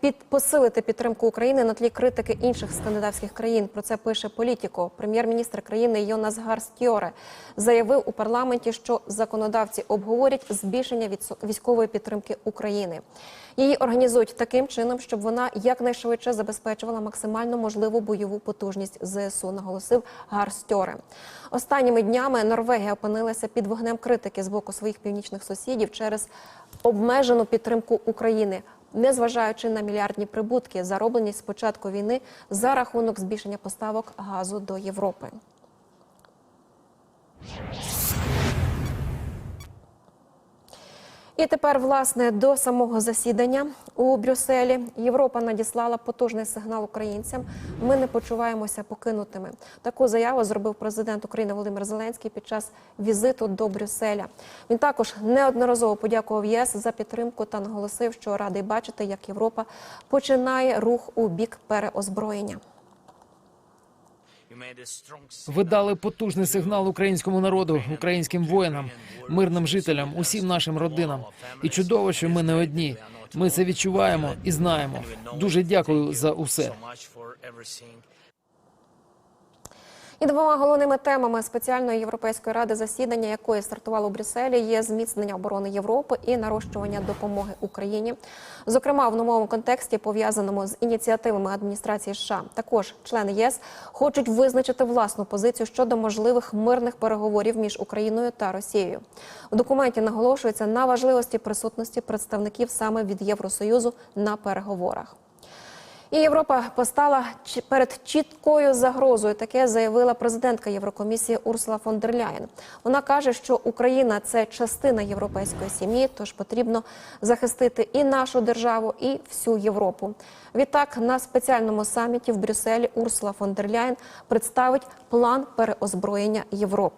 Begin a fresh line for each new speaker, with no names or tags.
під посилити підтримку України на тлі критики інших скандинавських країн. Про це пише Політіко. Прем'єр-міністр країни Йонас Гарстьоре заявив у парламенті, що законодавці обговорять збільшення військової підтримки України. Її організують таким чином, щоб вона якнайшвидше забезпечувала максимально можливу бойову потужність ЗСУ, наголосив Гарстьоре. Останніми днями Норвегія опинилася під вогнем критики з боку своїх північних сусідів через обмежену підтримку України, незважаючи на мільярдні прибутки, зароблені з початку війни за рахунок збільшення поставок газу до Європи. І тепер, власне, до самого засідання у Брюсселі Європа надіслала потужний сигнал українцям. Ми не почуваємося покинутими. Таку заяву зробив президент України Володимир Зеленський під час візиту до Брюсселя. Він також неодноразово подякував ЄС за підтримку та наголосив, що радий бачити, як Європа починає рух у бік переозброєння.
Ви дали потужний сигнал українському народу, українським воїнам, мирним жителям, усім нашим родинам. І чудово, що ми не одні. Ми це відчуваємо і знаємо. Дуже дякую за усе.
І двома головними темами спеціальної європейської ради засідання, якої стартувало у Брюсселі, є зміцнення оборони Європи і нарощування допомоги Україні. Зокрема, в новому контексті, пов'язаному з ініціативами адміністрації США, також члени ЄС хочуть визначити власну позицію щодо можливих мирних переговорів між Україною та Росією. У документі наголошується на важливості присутності представників саме від Євросоюзу на переговорах. І Європа постала перед чіткою загрозою. Таке заявила президентка Єврокомісії Урсула фон дер Ляєн. Вона каже, що Україна це частина європейської сім'ї, тож потрібно захистити і нашу державу, і всю Європу. Відтак на спеціальному саміті в Брюсселі Урсула фон дер Ляєн представить план переозброєння Європи.